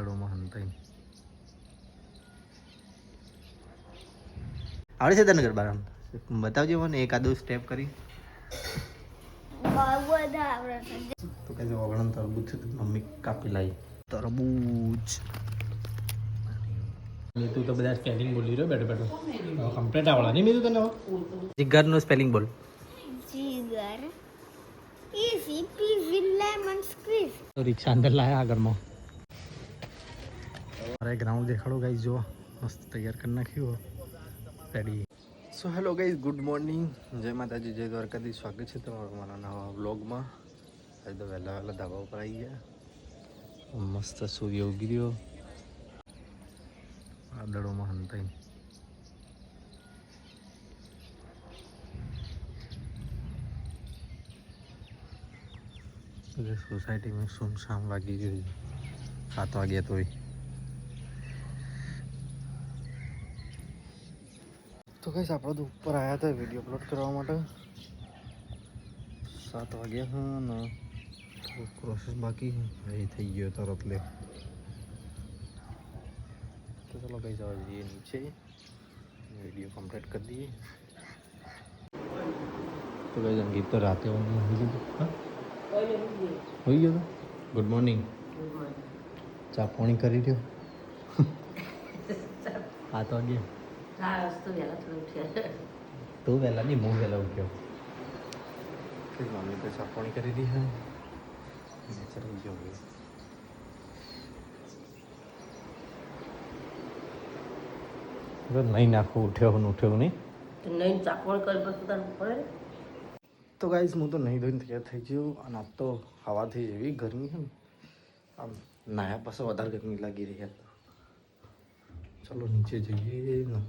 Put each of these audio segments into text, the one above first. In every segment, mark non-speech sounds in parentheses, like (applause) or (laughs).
હંતાઈ આવડે છે તને ગરબા રમતા? બતાવજો મને એકાદો સ્ટેપ કરી. તો તરબૂચ મમ્મી કાપી લાવી. તરબૂચ. તું તો બધા સ્પેલિંગ બોલી રહ્યો બેઠો બેઠો. કમ્પ્લીટ આવડા. નહીં મેં તને જીગરનું સ્પેલિંગ બોલ. Jigar. Easy peasy lemon squeeze રિક્ષા અંદર લાયા આગળમાં મારે ગ્રાઉન્ડ દેખાડો ગાઈઝ જો મસ્ત તૈયાર કરી નાખ્યું. Ready so hello guys good morning જય માતાજી, જય દ્વારકાથી સ્વાગત છે તમારું મારા નવા વ્લોગમાં આજે તો વહેલા વહેલા ધાબા ઉપર આવી ગયા. મસ્ત સૂર્ય ઉગી રહ્યો. વાદળોમાં હંતાઈ. સોસાયટીમાં સુમસામ લાગી ગયું સાત વાગ્યા તોય. તો કઈ આપણે તો ઉપર આવ્યા હતા વીડિયો અપલોડ કરવા માટે. સાત વાગ્યા હા ને પ્રોસેસ બાકી છે. એ થઈ ગયો તરત લે તો ચાલો કઈ જવા જઈએ નીચે વીડિયો કમ્પ્લીટ કરી દઈએ. તો કઈ સંગીત તો રાતે ઊંઘ હોઈ ગયું હોઈ ગયો તો? ગુડ મોર્નિંગ ચા પાણી કરી રહ્યો? (laughs) સાત તું વહેલા નહીં હું વહેલા ઉઠ્યો મમ્મી તો ચા કરી દી હે નહીં નાખું ઉઠ્યો ને ઉઠ્યો નહીં નહીં. કરી પડે તો ગાઈસ હું તો નહીં ધોઈને તૈયાર થઈ ગયો અને આજ તો હવા થઈ એવી ગરમી છે ને. આમ નાયા પાસે વધારે ગરમી લાગી રહી હતી ચલો નીચે જઈએ ને.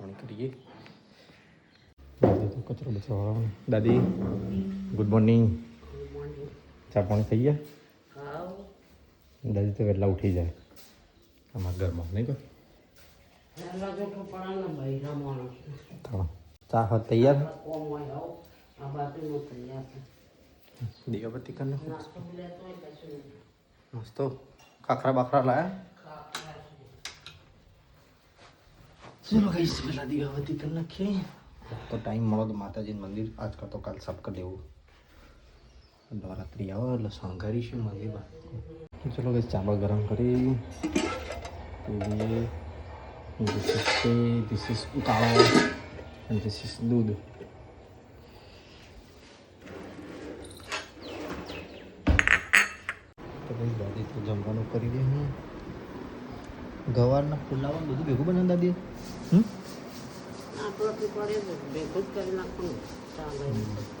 ચટણી કરીએ તો કચરો બચરો દાદી ગુડ મોર્નિંગ ચા પાણી થઈ ગયા દાદી તો વહેલા ઉઠી જાય અમારા ઘરમાં નહીં તો ચા હાથ તૈયાર દીવાબત્તી કરી નાખો નાસ્તો કાકરા બાખરા લાયા ચલો કઈ પેલા દીવાબત્તી કરી નાખીએ તો ટાઈમ મળો તો માતાજીનું મંદિર આજ કરતો કાલ સાફ કરી દેવું નવરાત્રી આવે એટલે શણગારીશું મંદિરમાં ચલો કઈ ચાવલ ગરમ કરી ધીસ ઇઝ ધીસ ઇઝ કાળો is દૂધ તો ભાઈ દાદી તો જમવાનું કરી દે હું ગવારના પુલાવ બધું ભેગું બનાવી દાદી હમ?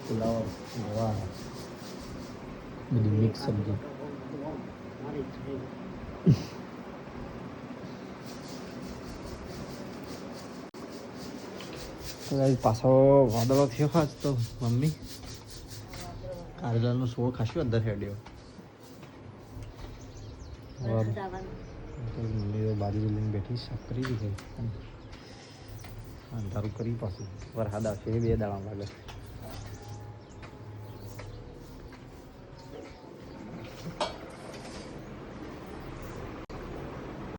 પુલાવ ગવાર બધું મિક્સ સબ્જી પાછો વાદળો થયો આજ તો મમ્મી. કારેલાનો સોળ ખાશું અંદર હેડ્યો. તો મમ્મી તો લઈને બેઠી સાફ કરી દીધી અંધારું કરી પાછું. વરસાદ આવશે બે દાડા લાગે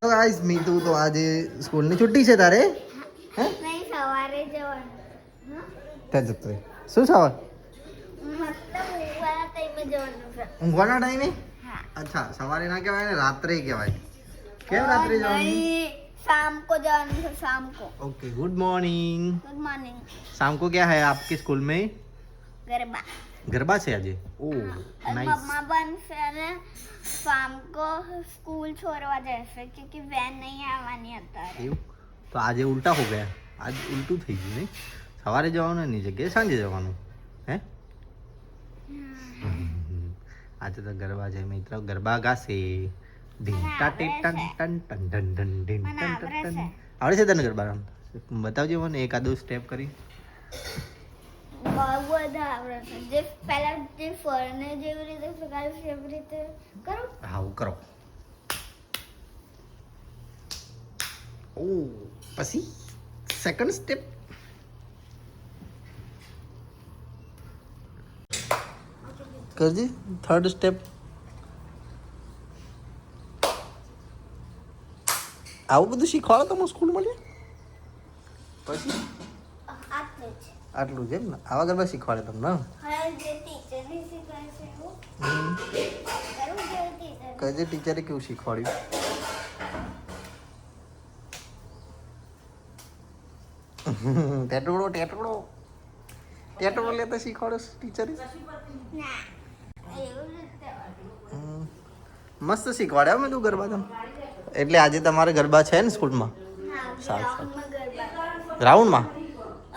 ગાઈસ મીતુ તો આજે સ્કૂલની છુટ્ટી છે તારે? હે? નહીં સવારે જવાનું? ત્યાં જતો શું સવાર? મતલબ ઊંઘવાના ટાઈમે અચ્છા સવારે ના કહેવાય ને રાત્રે કહેવાય. કેમ રાત્રે જવાનું નહીં शाम को जवान है शाम को okay good morning good morning शाम को क्या है आपके स्कूल में गरबा गरबा से आज ओ और नाइस मम्मा बन फिर शाम को स्कूल छोड़वा जैसे क्योंकि वैन नहीं આવવાની અત્યારે એવું તો આજે ઉલટા હો ગયા આજ ઉલટું થઈ ગયું નહીં સવારે જવાનું એની જગ્યાએ સાંજે જવાનું હે આજે તો ગરબા છે મિત્ર ગરબા ગાશે આવડે છે. તને ગરબા બતાવજો મને એકાદું સ્ટેપ કરી બહુ બધા આવડે છે જે પહેલા જે ફરને જેવી રીતે શીખાયું છે એવી રીતે કરો હા કરો ઓ પછી સેકન્ડ સ્ટેપ કરજે થર્ડ સ્ટેપ આવું બધું શીખવાડો તમે સ્કૂલમાં લે પછી? આટલું છે એમ ને? આવા ગરબા શીખવાડે તમને હવે જે ટીચરને શીખવાય છે એવું. હમ. કરવું જોઈએ ટીચર કઈ ટીચરે કેવું શીખવાડ્યું? ટેટવડો ટેટવડો ટેટુડો. લેતા શીખવાડો ટીચરે. મસ્ત શીખવાડે અમે તું ગરબા તમે? એટલે આજે તમારે ગરબા છે ને સ્કૂલમાં? સારું સારું, ગ્રાઉન્ડમાં?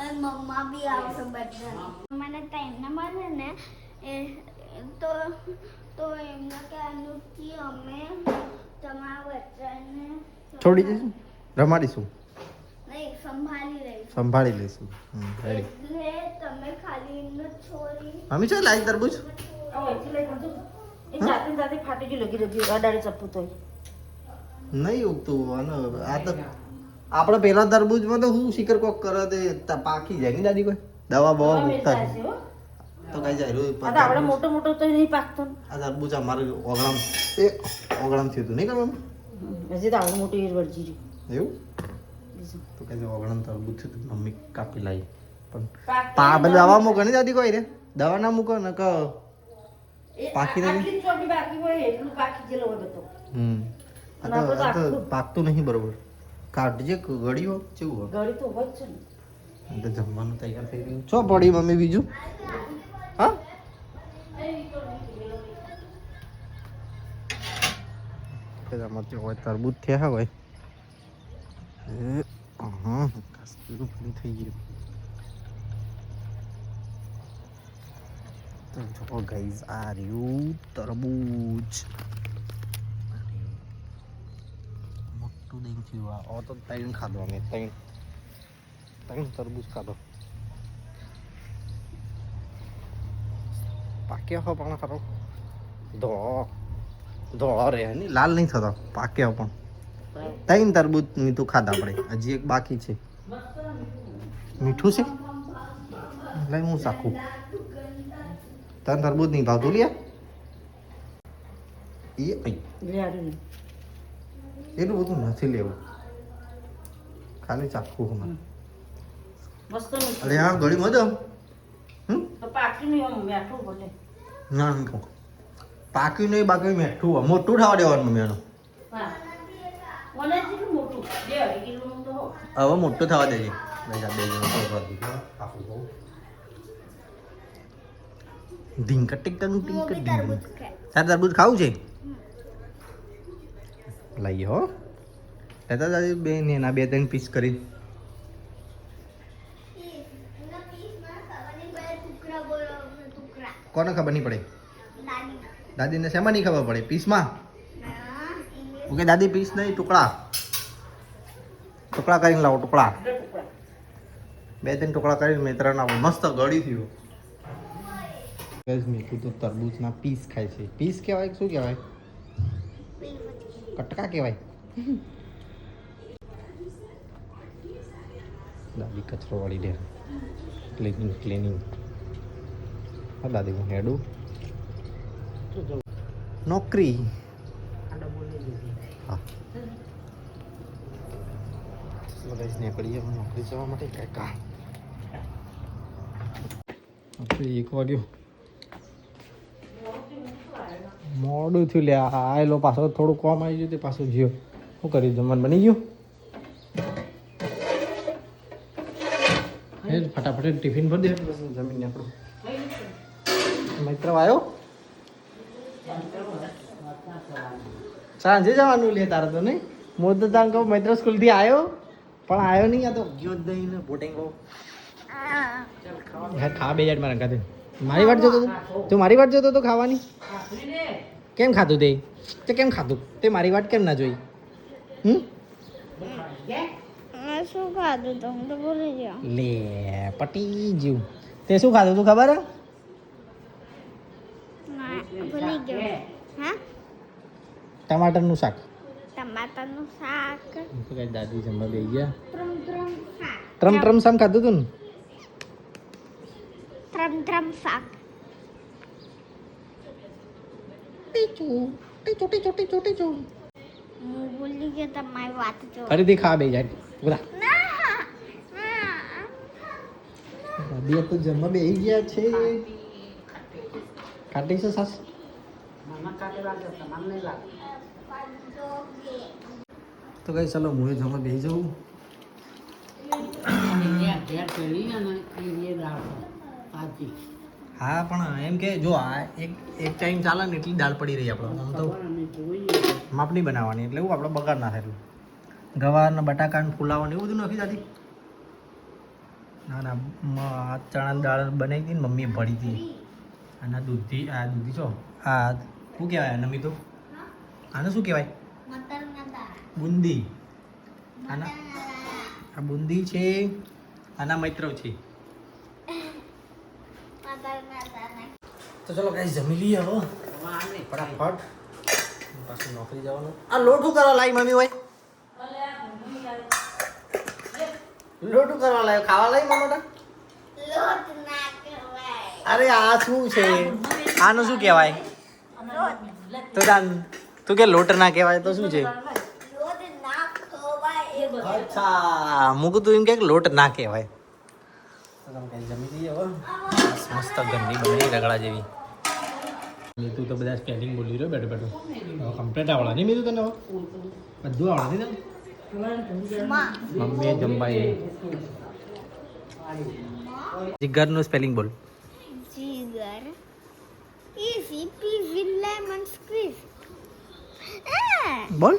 ગરબા મમ્મા બી આવશે બધા. મને ટાઈમ ના મળે ને એ તો તો એમને કહેવાનું કે અમે તમારા બચ્ચાને છોડી દઈશું? રમાડીશું? નહીં સંભાળી રહીશું સંભાળી લઈશું. એટલે તમે ખાલી એમને છોડી મમ્મી ચાલ લાઈ તરબૂચ? એ જાતે ને જાતે ફાટી ગયું લગી રહ્યું અડાડે ચપ્પુ તો નહીં ઉગતું અને આ તો આપણે પેલા તરબૂજમાં તો શું શિખર કોક કરે તે પાકી જાય ને દાદી કોઈ? દવા બવા મૂકતા. તો કઈ જાય રહ્યું આપણે મોટો મોટો તો નહીં પાકતો. આ તરબૂચ અમારું ઓગળામ એ ઓગળામ થયું હતું નહીં કરવાનું? હજી તો આવડું મોટી ઈર વળજી રહ્યું એવું? તો કઈ ઓગળામ તરબૂચ થયું હતું મમ્મી કાપી લાવી પણ પા દવા મૂકો નહીં દાદી કોઈ રે? દવા ના મૂકો ને ક પાકી ચોટી બાકી હોય એટલું પાકી જેલો બધો. હમ. અને તો આ તો પાકતું નહીં બરોબર. કાઢજે ગળ્યો કેવું હોય? ગળી તો હોય છે ને. જમવાનું તૈયાર થઈ ગયું. છો પડી મમ્મી બીજું? હા? તમારે હોય તરબૂચ થયા હોય હા થઈ ગયું. તો જો ગાઈઝ આ રહ્યું તરબૂચ. દહીં થયું આ ઓ તો ત્રણ ખાધો અમે ત્રણ ત્રણ તરબૂચ ખાધો. પાક્યા હો પણ ખરો. ધોળો ધોળો રે ની લાલ નહીં થતો. પાક્યા પણ. ત્રણ તરબૂચ તું ખાધા આપણે. હજી એક બાકી છે. મીઠું છે? લઈ હું સાખું તને તરબૂચ નહીં ભાવતું લે એ અહીં. નહીં. એટલું બધું નથી લેવું ખાલી ચાખવું હમણાં મસ્ત મીઠું. અરે આ ગળી મદમ હમ તો પાકી નહીં આમ મેઠું ભલે ના નહીં ખાઉં. પાક્યું નહીં બાકી મેઠું હોય. મોટું થવા દેવાનું મમ્મી એનું હા મને જેટલું મોટું બે અઢી કિલોનું તો હોય. હવે મોટું થવા દેજે લઈ જા, બે જણો તો ઊભા રહી ગયા. આખું બહુ. ઢીંક ટીક ટંગ ટીંક હું બી ઢીંક. તરબૂચ ખાય તારે તરબૂચ ખાવું છે લઈએ હો. લેતા દાદી બે ને એના બે ત્રણ પીસ કરી એના પીસમાં ખાવાની બે ટુકડા બોલો ટુકડા કોને ખબર નહીં પડે? દાદીને શેમાં નહીં ખબર પડે? પીસમાં ના ઓકે દાદી પીસ નહીં ટુકડા. ટુકડા કરીને લાવો ટુકડા. બે ત્રણ ટુકડા કરીને મેં ત્રણ આવો. મસ્ત ગળી થયું. મીઠું તો તરબૂચના પીસ ખાય છે. પીસ કહેવાય શું કહેવાય? કટકા કહેવાય. દાદી કચરો વાળી દે ક્લિનિંગ ક્લિનિંગ હા, દાદી, હું હેડું. નોકરી. હા. નીકળીએ નોકરી જવા માટે. કાંઈ કામ એક વાગ્યો. મોડું થયું લે આયેલો પાછો થોડું કોમ આવી ગયું તે પાછું જીઓ. શું કર્યું જમવાનું બની ગયું? ફટાફટ ટિફિન ભરી દે. જમીન નીકળું મિત્ર આવ્યો સાંજે જવાનું લે તારે તો નહીં? હું તો તાર કહું મૈત્ર સ્કૂલથી આવ્યો પણ આવ્યો નહીં આ તો ગયો દઈને નહીં ને હા. ખા બે જાડ મારા ખાતે મારી વાટ જોતો હતો તું મારી વાટ જોતો હતો ખાવાની? કેમ ખાધું તે? તે કેમ ખાધું? તે મારી વાટ કેમ ના જોઈ? હમ? શું ખાધું તો? હું તો ભૂલી ગયો. લે પટી જીવ તે શું ખાધું તું ખબર? હે? ભૂલી ગયો. હા? ટમાટરનું શાક. ટમાટરનું શાક. તો દાદી જમવા બેસી ગયા. ટ્રમ ટ્રમ શાક. ટ્રમ ટ્રમ શાક ખાધું તું ને? ત્રમ tram શાક ટીચું ટીચું ટીચું ટીચું ટીચું હું ભૂલી ગયો તમારી વાત જો. ફરીથી ખા બે જાય. બધા ના ના. તો જમવા બે ગયા છે. કાઢી છે સાસ? તો કઈ ચાલો હું એ જમવા બે જાઉં પાછી હા પણ એમ કે જો આ એક એક ટાઈમ ચાલે ને એટલી દાળ પડી રહી આપણે. આમ તો માપણી માપની બનાવવાની એટલે એવું આપણે બગાડ ના થાય. એટલું ગવાર ને બટાકા ને એવું બધું નાખી દાદી. ના ના આ ચણાની દાળ બનાવી હતી ને મમ્મીએ ભળી હતી. અને દૂધી દૂધથી આ દૂધી છો આ શું કહેવાય નમી તો આને શું કહેવાય? બુંદી. આના આ બુંદી છે આના મૈત્ર છે મટર ના દાળ તો ચલો ગાઈસ જમી લઈએ હવે. ફટાફટ. પાછું નોકરી જવાનું. આ લોટ કરવા લાવી મમ્મી હોય લોટું કરવા લાવ્યો ખાવા લાવી મમ્મી અરે આ શું છે? આનું શું કહેવાય? તો તાન તું કે લોટ ના કહેવાય તો શું છે? અચ્છા મૂકું તું એમ કે લોટ ના કહેવાય. જમી લઈએ હવે મસ્ત મસ્ત ગંદી બની રગડા જેવી મીતું તો બધા સ્પેલિંગ બોલી રહ્યો બેઠો બેઠો હવે કમ્પ્લીટ આવડા નહીં મીતું તને હવે બધું આવડા નહીં તને માં મમ્મીએ જમવા એ જીગરનું સ્પેલિંગ બોલ Jigar easy peasy lemon squeeze બોલ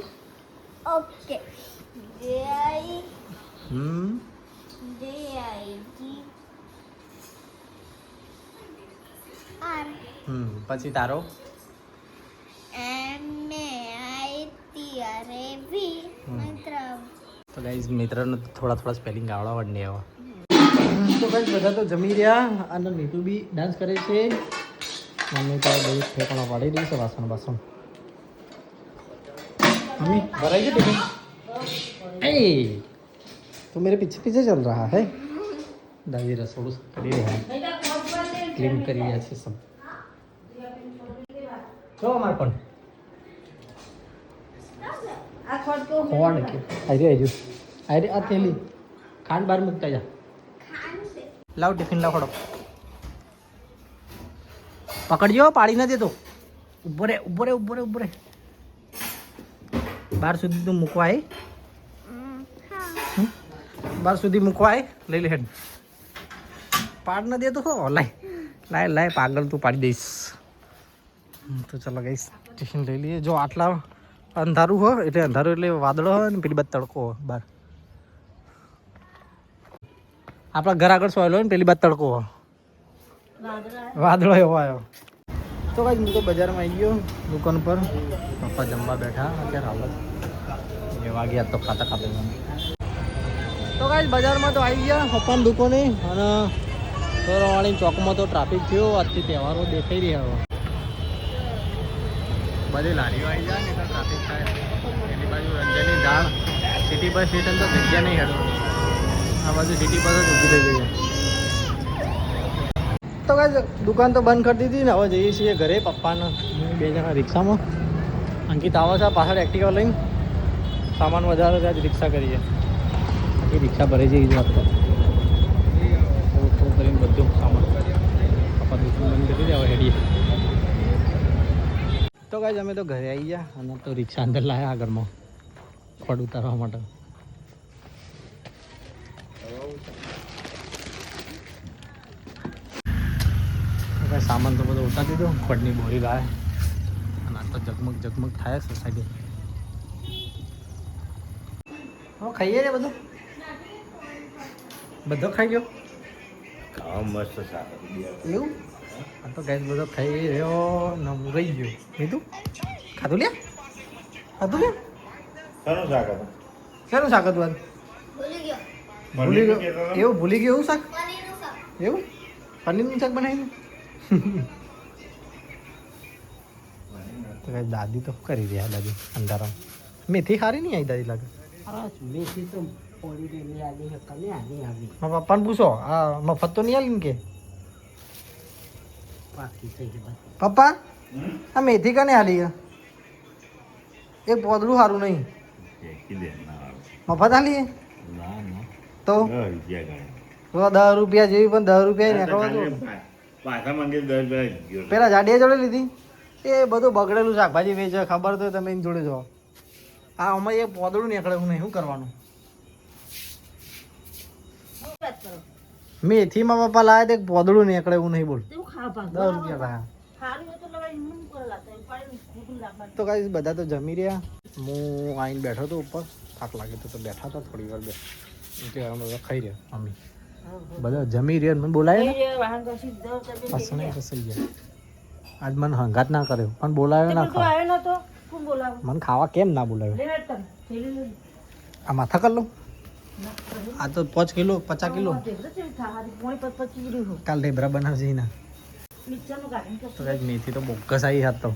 ઓકે જે આઈ હમ જે આઈ જી આર હમ પછી તારો એમ એ આઈ ટી આર એ વી હમ. મંત્ર તો ગાઈઝ મિત્રને થોડા થોડા સ્પેલિંગ આવડવા નહીં હવે તો ગાઈઝ બધા તો જમી રહ્યા અને નીતુ બી ડાન્સ કરે છે મમ્મી તો બહુ ઠેકાણા પાડી રહી છે વાસણ વાસણ મમ્મી ભરાઈ ગયું ટિફિન ए तो मेरे पीछे पीछे चल रहा है दादी रसोड़ू કરી રહ્યા ક્લીન કરી રહ્યા છે સમ. જો અમાર પણ ખોવાડ કે. આઈ આઈ આઈ આ થેલી. ખાંડ બાર મૂકતા જા. લાવ ટિફિન લાવ ખડો. પકડજો પાડી ના દેતો. ઊભો રે ઊભો રે ઊભો રે ઊભો રે. બાર સુધી તું મૂકવાય. બાર સુધી મૂકવાય. લઈ લે હેડ. પાડ ના દેતો હો લાય લાય લાય, પાગલ તું પાડી દઈશ. તો ચાલો ગઈ ટિફિન લઈ લઈએ. જો આટલા અંધારું હો, એટલે અંધારું એટલે વાદળો હોય ને પેલી બાદ તડકો હોય બાર. આપણા ઘર આગળ સોયલો હોય ને પેલી બાદ તડકો હોય વાદળો એવો આવ્યો. તો ભાઈ હું તો બજારમાં આવી ગયો, દુકાન પર. પપ્પા જમવા બેઠા, અત્યારે હાલત એ વાગ્યા તો ખાતા ખાતા તો કાંઈ બજારમાં તો આવી ગયા, પપ્પાની દુકાને, અને તોરવાળી ચોકમાં તો ટ્રાફિક થયો આજથી તહેવારો દેખાઈ રહ્યા હવે. બધી લારીઓ આવી જાય ને ટ્રાફિક થાય. એની બાજુ રંજનની ધાળ સિટી બસ સ્ટેશન તો જગ્યા નહીં હતું આ બાજુ સિટી બસ જ ઊભી થઈ ગઈ તો કાંઈ દુકાન તો બંધ કરી દીધી ને હવે જઈએ છીએ ઘરે પપ્પાના બે જણા રિક્ષામાં. અંકિત આવે છે પાછળ એક્ટિવા લઈને. સામાન વધારે ત્યાં જ રિક્ષા કરીએ એ રિક્ષા ભરી જઈ છે આપણે થોડું થોડું કરીને બધું સામાન પપ્પા દુકાન બંધ કરી દે હવે હેડીએ તો કાંઈ અમે તો ઘરે આવી ગયા અને તો રિક્ષા અંદર લાવ્યા આગળમાં ખોડ ઉતારવા માટે. સામાન તો બધો ઉતારી દીધો ખોડની બોરી લાવે અને આ તો ઝગમગ ઝગમગ થાય સોસાયટી હવે ખાઈએ ને બધું? બધો ખાઈ ગયો? મસ્ત સારું એવું? આ તો ગેસ બધો ખાઈ રહ્યો ને હું રહી ગયો. કીધું ખાધું લે ખાધું લે શેનું શાક હતું. શેનું શાક હતું ભૂલી ગયો. એવું ભૂલી ગયો એવું શાક? એવું? પનીરનું શાક બનાવ્યું? તો દાદી તો કરી રહ્યા દાદી અંધારામાં. મેથી ખારી નહીં આવી દાદી લાગે? આ મેથી તો પપ્પાને પૂછો આ મફત તો નહીં આવી ને કે? પપ્પા આ મેથી કને હાલી એ પોદડું સારું નહીં. મફત ના તો? દસ રૂપિયા જેવી પણ દસ રૂપિયા નીકળવા. પેલા જાડિયા જોડે લીધી. એ બધું બગડેલું શાકભાજી વેચે ખબર તો તમે એની જોડે જાઓ આ અમારે એક પોદળું નીકળે હું નહીં શું કરવાનું? મેથીમાં પપ્પા લાવે તો એક પોદળું નીકળે એવું નહીં બોલ. તો કઈ બધા તો જમી રહ્યા. હું આવીને બેઠો હતો ઉપર. થાક લાગે તો બેઠા હતા થોડી વાર બે. એટલે અમે બધા ખાઈ રહ્યા મમ્મી બધા જમી રહ્યા મને બોલાયો કશી ફસાઈ ગયા. આજ મને હંગાત ના કર્યો પણ બોલાયો ના ખાવા. મને ખાવા કેમ ના બોલાયો? લે લે આ માથા કર લઉં આ તો પાંચ કિલો પચાસ કિલો. કાલ. ઢેબરા બનાવજે ના મેથી તો બોક્કસ આવી હાથ તો.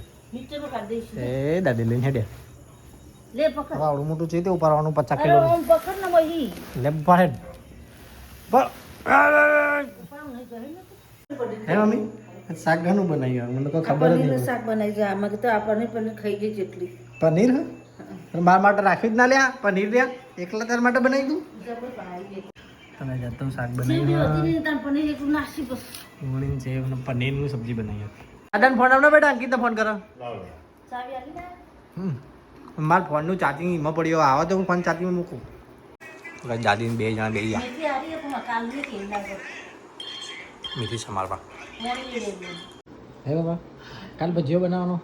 એ દાદી લઈને હવે આવડું મોટું છે તે ઉપાડવાનું પચાસ કિલો. લે પાડે હે મમ્મી? શાક ઘણું બનાવ્યું મને તો ખબર જ નહીં શાક બનાવી આમાં તો આ પનીર પનીર ખાઈ ગઈ જેટલી. પનીર? મારા માટે રાખ્યું જ ના લ્યા. પનીર લ્યા. એકલા તાર માટે બનાવી દઉં. તમે જતો શાક બનાવી ને તાર પનીર પનીરની સબ્જી બનાવી હતી. દાદાને ફોન આવના બેટા અંકિત ફોન કરો. મારા ફોનનું ને હમ. મારા ફોનનું ચાર્જિંગ એમાં પડ્યો. આવે તો હું ફોન ચાર્જિંગમાં મૂકું. દાદીને બે જણા બે ગયા મીઠી સમારવા. હે બાબા કાલ ભજીયો બનાવવાનો?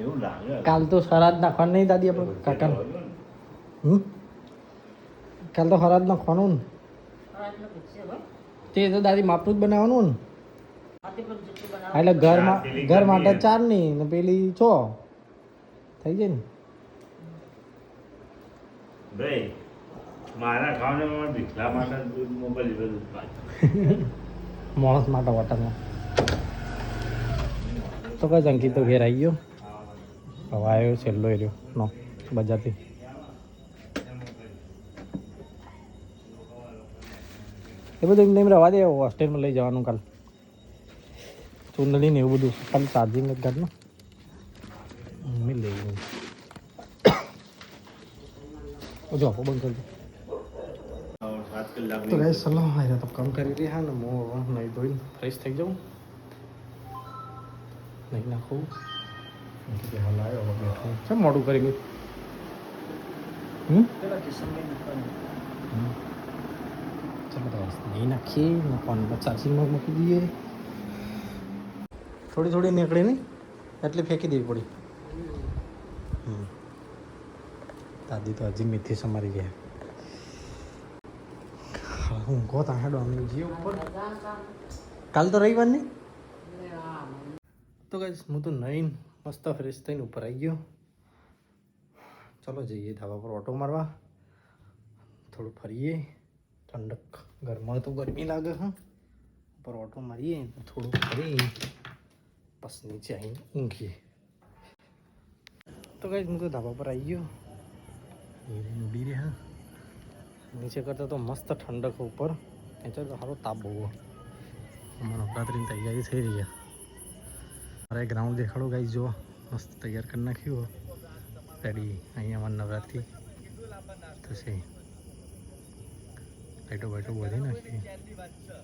એવું લાગે. કાલ તો સરાદ નાખવાનું નહીં દાદી આપણે કાકા હમ? કાલ તો સરાદ નાખવાનું ને તે તો દાદી માપનું જ બનાવવાનું ને. એટલે ઘરમાં ઘર માટે ચારની ને પેલી છ. થઈ જાય ને? ભાઈ મારા ખાવાના ભીખલા માટે દૂધ મોબાઈલ બધું પાછું. (laughs) માણસ માટે હોટલમાં. તો કઈ અંકિત તો ઘેર આવી ગયો? હવે આવ્યો છેલ્લો એર્યો નો બજારથી. એ બધું એમને એમ રવા દે હોસ્ટેલમાં લઈ જવાનું કાલ. ચૂંદડી ને એવું બધું કાલ ચાર્જિંગ જ ઘરનું. મમ્મી લઈ ગયું (coughs) જો આપો બંધ કરી દો. સાત તો ગાઈસ ચલો આયરા તો કામ કરી રહ્યા ને હું નહીં ધોઈને ફ્રેશ થઈ જાઉં. નહીં નાખું. હાલ આવ્યો બેઠો. મોડું કરી ગયું? હમ. ચાલો તો નહીં નાખીએ ને ફોનમાં ચાર્જિંગમાં મૂકી દઈએ થોડી થોડી નીકળી નહીં એટલે ફેંકી દેવી પડી. દાદી તો હજી મીઠી સમારી ગયા. હું કહો તા હેડો અમે જઈએ ઉપર. કાલ તો રવિવાર નહીં તો કઈ હું તો નહીં મસ્ત ફ્રેશ થઈને ઉપર આવી ગયો. ચલો જઈએ ધાબા પર ઓટો મારવા. થોડું ફરીએ. ઠંડક ઘરમાં તો ગરમી લાગે, હા. ઉપર ઓટો મારીએ થોડું કરી પછી નીચે આવીને ઊંઘીએ. તો કઈ હું તો ધાબા પર આવી ગયો. ઉડી રહ્યા નીચે કરતાં તો મસ્ત ઠંડક ઉપર. નીચે તો સારો તાપ બહુ અમારે નવરાત્રિની તૈયારી થઈ રહી છે. મારે ગ્રાઉન્ડ દેખાડો ગાઈ જો મસ્ત તૈયાર કરી નાખ્યું. રેડી. અહીંયા અમારે નવરાત્રિ થશે. લાઈટો બાઈટો બધી નાખી